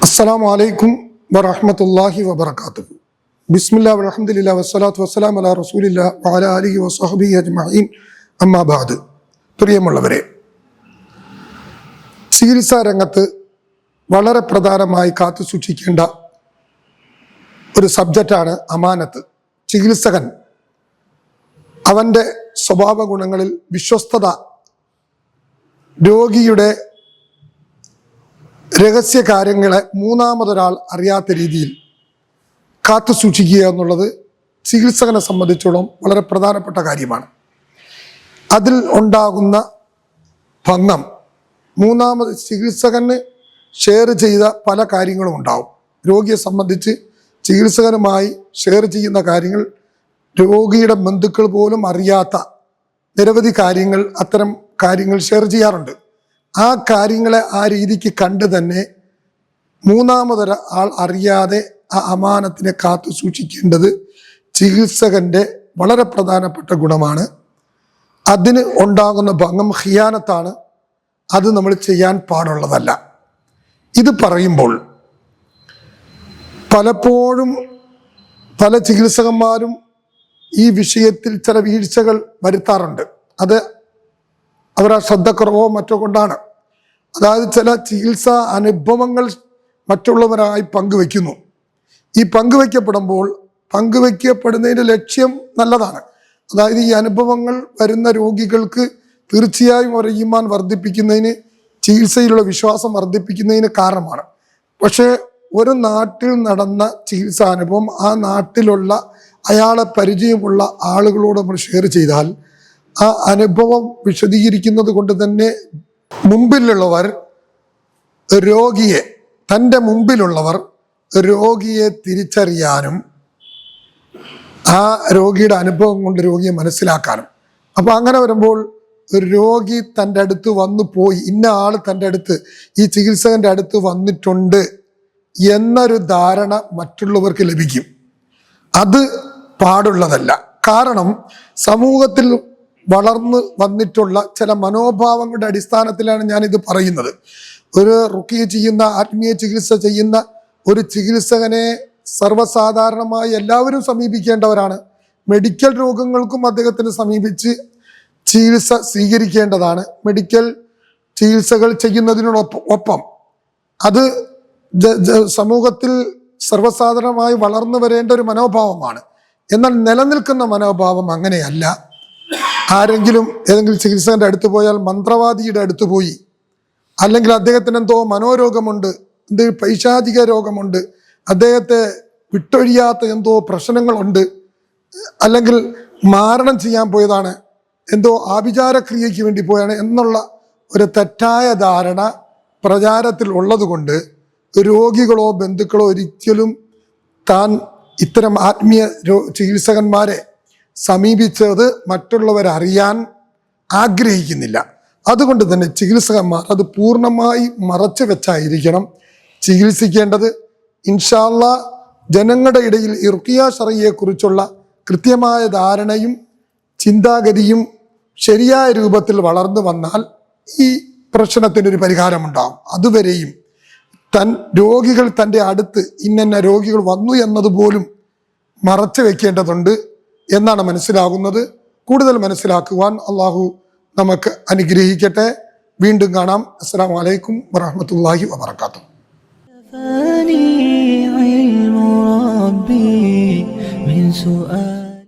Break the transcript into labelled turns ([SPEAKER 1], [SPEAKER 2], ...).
[SPEAKER 1] അസ്സാം വലൈക്കും വറഹമത്തല്ലാഹി വബർക്കാത്തു ബിസ്മില്ല വലഹമുല്ല വസ്സലാത്തു വസ്സലാം അല റസൂലില്ല വാല അലിഹി വസ്ഹബി അജ്മീൻ അമ്മാബാദ് പ്രിയമുള്ളവരെ ചികിത്സാ രംഗത്ത് വളരെ പ്രധാനമായി കാത്തു സൂക്ഷിക്കേണ്ട ഒരു സബ്ജക്റ്റാണ് അമാനത്ത്. ചികിത്സകൻ അവന്റെ സ്വഭാവ ഗുണങ്ങളിൽ വിശ്വസ്തത രോഗിയുടെ രഹസ്യ കാര്യങ്ങളെ മൂന്നാമതൊരാൾ അറിയാത്ത രീതിയിൽ കാത്തു സൂക്ഷിക്കുക എന്നുള്ളത് ചികിത്സകനെ സംബന്ധിച്ചോളം വളരെ പ്രധാനപ്പെട്ട കാര്യമാണ്. അതിൽ ഉണ്ടാകുന്ന ഭംഗം മൂന്നാമത് ചികിത്സകന് ഷെയർ ചെയ്ത പല കാര്യങ്ങളും ഉണ്ടാവും. രോഗിയെ സംബന്ധിച്ച് ചികിത്സകനുമായി ഷെയർ ചെയ്യുന്ന കാര്യങ്ങൾ രോഗിയുടെ ബന്ധുക്കൾ പോലും അറിയാത്ത നിരവധി കാര്യങ്ങൾ അത്തരം കാര്യങ്ങൾ ഷെയർ ചെയ്യാറുണ്ട്. ആ കാര്യങ്ങളെ ആ രീതിക്ക് കണ്ട് തന്നെ മൂന്നാമതൊരു ആൾ അറിയാതെ ആ അമാനത്തിനെ കാത്തു സൂക്ഷിക്കേണ്ടത് ചികിത്സകന്റെ വളരെ പ്രധാനപ്പെട്ട ഗുണമാണ്. അതിന് ഉണ്ടാകുന്ന ഭംഗം ഹിയാനത്താണ് അത് നമ്മൾ ചെയ്യാൻ പാടുള്ളതല്ല. ഇത് പറയുമ്പോൾ പലപ്പോഴും പല ചികിത്സകന്മാരും ഈ വിഷയത്തിൽ ചില വീഴ്ചകൾ വരുത്താറുണ്ട്. അത് അവരുടെ ശ്രദ്ധക്കുറവോ മറ്റോ കൊണ്ടാണ്. അതായത് ചില ചികിത്സാ അനുഭവങ്ങൾ മറ്റുള്ളവരായി പങ്കുവെക്കുന്നു ഈ പങ്കുവെക്കപ്പെടുമ്പോൾ പങ്കുവെക്കപ്പെടുന്നതിന്റെ ലക്ഷ്യം നല്ലതാണ്. അതായത് ഈ അനുഭവങ്ങൾ വരുന്ന രോഗികൾക്ക് തീർച്ചയായും അവരുടെ ഈമാൻ വർദ്ധിപ്പിക്കുന്നതിന് ചികിത്സയിലുള്ള വിശ്വാസം വർദ്ധിപ്പിക്കുന്നതിന് കാരണമാണ്. പക്ഷേ ഒരു നാട്ടിൽ നടന്ന ചികിത്സാ അനുഭവം ആ നാട്ടിലുള്ള അയാളെ പരിചയമുള്ള ആളുകളോട് നമ്മൾ ഷെയർ ചെയ്താൽ ആ അനുഭവം വിശദീകരിക്കുന്നത് കൊണ്ട് തന്നെ മുമ്പിലുള്ളവർ രോഗിയെ തന്റെ മുമ്പിലുള്ളവർ രോഗിയെ തിരിച്ചറിയാനും ആ രോഗിയുടെ അനുഭവം കൊണ്ട് രോഗിയെ മനസ്സിലാക്കാനും. അപ്പോൾ അങ്ങനെ വരുമ്പോൾ ഒരു രോഗി തന്റെ അടുത്ത് വന്നു പോയി ഇന്ന ആൾ തന്റെ അടുത്ത് ഈ ചികിത്സകന്റെ അടുത്ത് വന്നിട്ടുണ്ട് എന്നൊരു ധാരണ മറ്റുള്ളവർക്ക് ലഭിക്കും. അത് പാടുള്ളതല്ല. കാരണം സമൂഹത്തിൽ വളർന്നു വന്നിട്ടുള്ള ചില മനോഭാവങ്ങളുടെ അടിസ്ഥാനത്തിലാണ് ഞാൻ ഇത് പറയുന്നത്. ഒരു റുക്കി ചെയ്യുന്ന ആത്മീയ ചികിത്സ ചെയ്യുന്ന ഒരു ചികിത്സകനെ സർവസാധാരണമായി എല്ലാവരും സമീപിക്കേണ്ടവരാണ്. മെഡിക്കൽ രോഗങ്ങൾക്കും അദ്ദേഹത്തിന് സമീപിച്ച് ചികിത്സ സ്വീകരിക്കേണ്ടതാണ്. മെഡിക്കൽ ചികിത്സകൾ ചെയ്യുന്നതിനോടൊപ്പം ഒപ്പം അത് സമൂഹത്തിൽ സർവസാധാരണമായി വളർന്നു വരേണ്ട ഒരു മനോഭാവമാണ്. എന്നാൽ നിലനിൽക്കുന്ന മനോഭാവം അങ്ങനെയല്ല. ആരെങ്കിലും ഏതെങ്കിലും ചികിത്സകന്റെ അടുത്ത് പോയാൽ മന്ത്രവാദിയുടെ അടുത്ത് പോയി. അല്ലെങ്കിൽ അദ്ദേഹത്തിന് എന്തോ മനോരോഗമുണ്ട് എന്ത് പൈശാചിക രോഗമുണ്ട് അദ്ദേഹത്തെ വിട്ടൊഴിയാത്ത എന്തോ പ്രശ്നങ്ങളുണ്ട് അല്ലെങ്കിൽ മാരണം ചെയ്യാൻ പോയതാണ് എന്തോ ആഭിചാരക്രിയയ്ക്ക് വേണ്ടി പോയാണ് എന്നുള്ള ഒരു തെറ്റായ ധാരണ പ്രചാരത്തിൽ ഉള്ളതുകൊണ്ട് രോഗികളോ ബന്ധുക്കളോ ഒരിക്കലും താൻ ഇത്തരം ആത്മീയ ചികിത്സകന്മാരെ സമീപിച്ചത് മറ്റുള്ളവരറിയാൻ ആഗ്രഹിക്കുന്നില്ല. അതുകൊണ്ട് തന്നെ ചികിത്സകന്മാർ അത് പൂർണമായി മറച്ചു വെച്ചായിരിക്കണം ചികിത്സിക്കേണ്ടത്. ഇൻഷാല്ല ജനങ്ങളുടെ ഇടയിൽ ഇറുക്കിയ ഷറയെ കൃത്യമായ ധാരണയും ചിന്താഗതിയും ശരിയായ രൂപത്തിൽ വളർന്നു വന്നാൽ ഈ പ്രശ്നത്തിനൊരു പരിഹാരമുണ്ടാകും അതുവരെയും തൻ രോഗികൾ തൻ്റെ അടുത്ത് ഇന്ന രോഗികൾ വന്നു എന്നതുപോലും മറച്ചു വെക്കേണ്ടതുണ്ട് എന്നാണ് മനസ്സിലാകുന്നത് കൂടുതൽ മനസ്സിലാക്കുവാൻ അള്ളാഹു നമുക്ക് അനുഗ്രഹിക്കട്ടെ വീണ്ടും കാണാം അസ്സാം വലൈക്കും വറഹമത്തല്ലാഹി വാബർക്കാത്തു
[SPEAKER 2] كفاني علم ربي من سؤالي